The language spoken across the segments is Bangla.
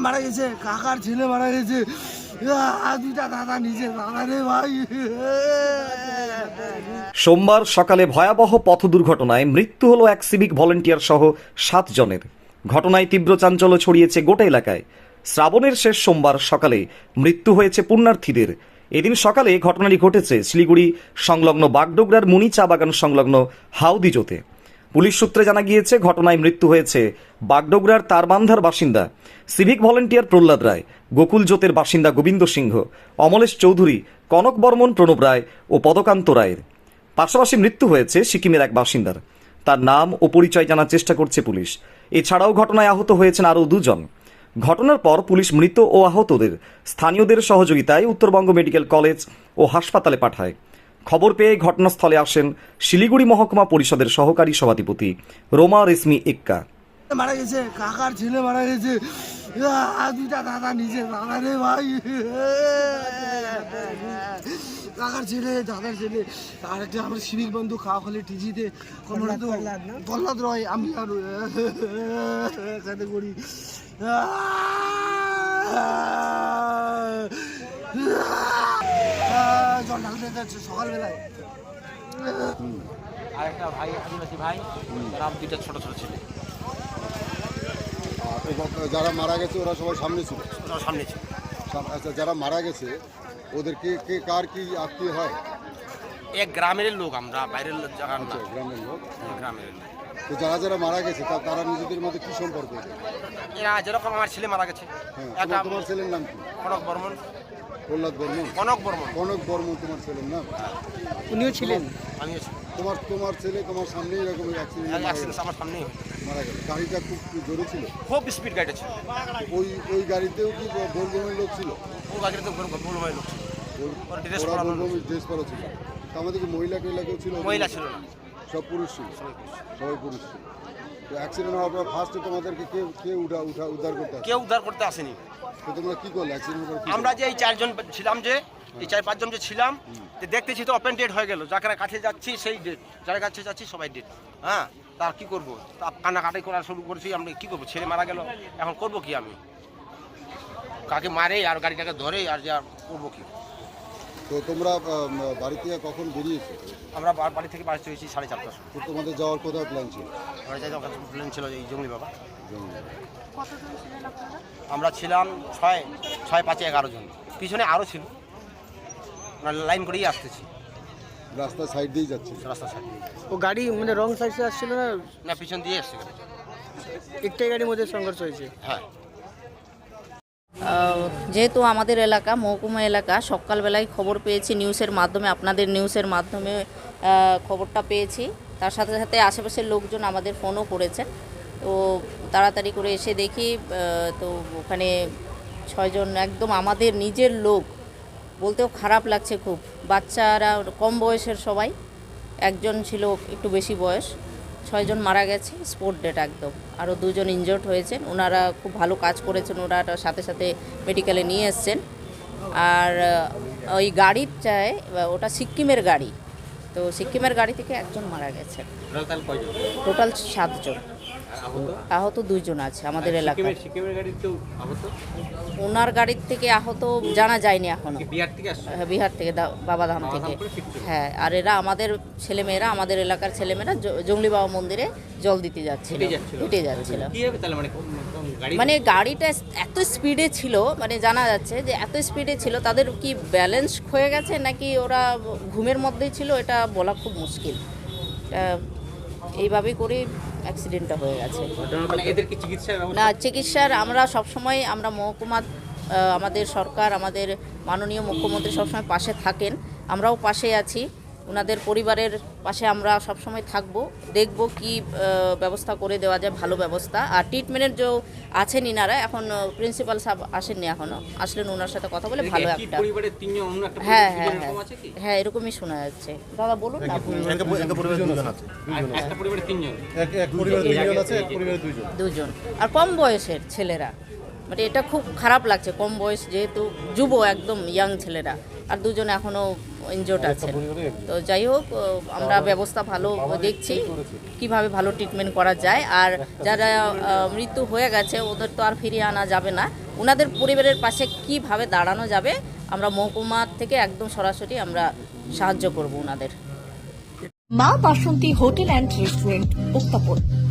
মারা গেছে, কাকার ছেলে মারা গেছে। সোমবার সকালে ভয়াবহ পথ দুর্ঘটনায় মৃত্যু হলো এক সিভিক ভলেন্টিয়ার সহ সাত জনের ঘটনায় তীব্র চাঞ্চল্য ছড়িয়েছে গোটা এলাকায়। শ্রাবণের শেষ সোমবার সকালে মৃত্যু হয়েছে পুণ্যার্থীদের। এদিন সকালে ঘটনাটি ঘটেছে শিলিগুড়ি সংলগ্ন বাগডোগরার মুনি চা বাগান সংলগ্ন হাউদিজোতে। পুলিশ সূত্রে জানা গিয়েছে, ঘটনায় মৃত্যু হয়েছে বাগডোগরার তারবান্ধার বাসিন্দা সিভিক ভলেন্টিয়ার প্রহ্লাদ রায়, গোকুল জোতের বাসিন্দা গোবিন্দ সিংহ, অমলেশ চৌধুরী, কনক বর্মন, প্রণব রায় ও পদকান্ত রায়ের। পাশাপাশি মৃত্যু হয়েছে সিকিমের এক বাসিন্দার। তার নাম ও পরিচয় জানার চেষ্টা করছে পুলিশ। এছাড়াও ঘটনায় আহত হয়েছেন আরও দুজন। ঘটনার পর পুলিশ মৃত ও আহতদের স্থানীয়দের সহযোগিতায় উত্তরবঙ্গ মেডিকেল কলেজ ও হাসপাতালে পাঠায়। খবর পেয়ে ঘটনাস্থলে আসেন শিলিগুড়ি মহকুমা পরিষদের সহকারী সভাধিপতি রোমা রেশমি এক্কা। মারা গেছে, কাকার ছেলে মারা গেছে। দুইটা দাদা নিচে দাদা রে ভাই। কাকার ছেলে, দাদার ছেলে। আর একটা আমার সিভিক বন্ধু খাওয়া খালি টিজিতে প্রহ্লাদ রয়, আমি আর করি জল যাচ্ছে সকালবেলায়। আর একটা ভাই আদিবাসী ভাই তার দুইটা ছোট ছোট ছেলে। যারা মারা গেছে ওরা সবাই সামনে ছিল? ওরা সামনে ছিল। আচ্ছা যারা মারা গেছে ওদের কে কে কার কি আত্মীয় হয়? এক গ্রামের লোক আমরা বাইরের লোক না আচ্ছা, গ্রামের লোক। গ্রামের লোক। তো যারা যারা মারা গেছে তারা নিজেদের মধ্যে কি সম্পর্ক? এরা যেরকম আমার ছেলে মারা গেছে। হ্যাঁ তোমার ছেলের নাম কি? কনক বর্মন। প্রহ্লাদ বর্মন? কনক বর্মন। কনক বর্মন তোমার ছেলের নাম? উনিও ছিলেন। আমি তোমার তোমার ছেলে তোমার সামনে এরকম অ্যাক্সিডেন্ট অ্যাক্সিডেন্ট আমার সামনেই হয়েছে। মারা গেল। গাড়িটা খুব জোরে ছিল? খুব স্পিড গাড়িটা ছিল। ওই ওই গাড়িতেও কি বোলবমের লোক ছিল? ও গাড়িতে তো লোক ছিল। ওর- ড্রেস পরা ছিল। আমাদের কি মহিলা টহিলা কেউ ছিল? মহিলা ছিল না। সব পুরুষ ছিল? সবাই পুরুষ ছিল। তো অ্যাক্সিডেন্ট হওয়ার পর ফার্স্টে তোমাদেরকে কে কে উঠা উঠা উদ্ধার করতে আসে? কেউ উদ্ধার করতে আসেনি। তো তোমরা কি করলে? অ্যাক্সিডেন্ট করে কি আমরা যে এই চারজন ছিলাম যে এই চার পাঁচজন যে ছিলাম যে দেখতেছি তো ওপেন ডেট হয়ে গেল। যাকে কাছে যাচ্ছি সেই ডেট যার কাছে যাচ্ছি সবাই ডেট হ্যাঁ তার কি করব? তা কান্নাকাটি করা শুরু করেছি আমরা কি করব? ছেলে মারা গেল এখন করব কি আমি? কাকে মারে আর গাড়িটাকে ধরে আর যা করব কি? তো তোমরা বাড়ি থেকে কখন বেরিয়েছো? আমরা বাড়ি থেকে বাড়ি চলেছি সাড়ে চারটার সময়। তো তোমাদের যাওয়ার কোথাও প্ল্যান ছিল? প্লেন ছিল এই জঙ্গলি বাবা। আমরা ছিলাম ছয় ছয় পাঁচে এগারো জন। পিছনে আরও ছিল। আমরা লাইন করেই আসতেছি। রাস্তার সাইড দিয়েই যাচ্ছে রাস্তার সাইড ও গাড়ি মানে রং সাইডে আসছিল না? না পিছন দিয়ে আসছে। একটাই গাড়ির মধ্যে সংঘর্ষ হয়েছে? হ্যাঁ। যেহেতু আমাদের এলাকা, মহকুমা এলাকা, সকালবেলায় খবর পেয়েছি নিউজের মাধ্যমে, আপনাদের নিউজের মাধ্যমে খবরটা পেয়েছি। তার সাথে সাথে আশেপাশের লোকজন আমাদের ফোনও করেছেন তো তাড়াতাড়ি করে এসে দেখি তো ওখানে ছয়জন একদম আমাদের নিজের লোক। বলতেও খারাপ লাগছে খুব। বাচ্চারা কম বয়সের সবাই, একজন ছিল একটু বেশি বয়স। ছয়জন মারা গেছে স্পোর্ট ডেট একদম। আরও দুজন ইনজোর্ড হয়েছেন ওনারা খুব ভালো কাজ করেছেন ওনারা সাথে সাথে মেডিকেলে নিয়ে এসছেন। আর ওই গাড়ির চায় ওটা সিকিমের গাড়ি। তো সিকিমের গাড়ি থেকে একজন মারা গেছে টোটাল সাতজন। আহত? দুইজন আছে আমাদের এলাকায়। ওনার গাড়ির থেকে আহত জানা যায়নি এখনও। হ্যাঁ, বিহার থেকে দা- বাবাধাম থেকে। হ্যাঁ আর এরা আমাদের ছেলেমেয়েরা আমাদের এলাকার ছেলেমেয়েরা জঙ্গলি বাবা মন্দিরে জল দিতে যাচ্ছিল। হেঁটে যাচ্ছিল? মানে গাড়িটা এত স্পিডে ছিল মানে জানা যাচ্ছে যে এত স্পিডে ছিল তাদের কি ব্যালেন্স হয়ে গেছে নাকি ওরা ঘুমের মধ্যেই ছিল এটা বলা খুব মুশকিল। আহ, এইভাবেই করে অ্যাক্সিডেন্টটা হয়ে গেছে। না চিকিৎসার আমরা সবসময় আমরা মহকুমা আমাদের সরকার আমাদের মাননীয় মুখ্যমন্ত্রী সবসময় পাশে থাকেন। আমরাও পাশে আছি। ওনাদের পরিবারের পাশে আমরা সবসময় থাকব দেখব কি ব্যবস্থা করে দেওয়া যায় ভালো ব্যবস্থা। আর ট্রিটমেন্টের যে আছেন ইনারা এখন প্রিন্সিপাল সাহেব আসেননি এখনও আসলেন ওনার সাথে কথা বলে ভালো একটা হ্যাঁ হ্যাঁ হ্যাঁ। হ্যাঁ এরকমই শোনা যাচ্ছে। দাদা বলুন না দুজন আর কম বয়সের ছেলেরা। মানে এটা খুব খারাপ লাগছে কম বয়স যেহেতু যুব একদম ইয়াং ছেলেরা। আর দুজন এখনও ইনজোর্ড আছেন। তো যাই হোক আমরা ব্যবস্থা ভালো দেখছি কীভাবে ভালো ট্রিটমেন্ট করা যায়। আর যারা মৃত্যু হয়ে গেছে ওদের তো আর ফিরিয়ে আনা যাবে না। ওনাদের পরিবারের পাশে কীভাবে দাঁড়ানো যাবে আমরা মহকুমার থেকে একদম সরাসরি আমরা সাহায্য করব ওনাদের Maa Basanti hotel and restaurant উত্তাপন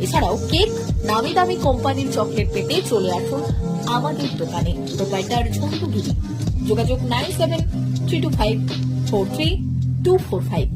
এছাড়াও কেক নামি দামি কোম্পানির চকলেট পেতে চলে আসুন আমাদের দোকানে। প্রোপাইটার ঝন্টু গিরি। যোগাযোগ nine seven three two five four three two four five.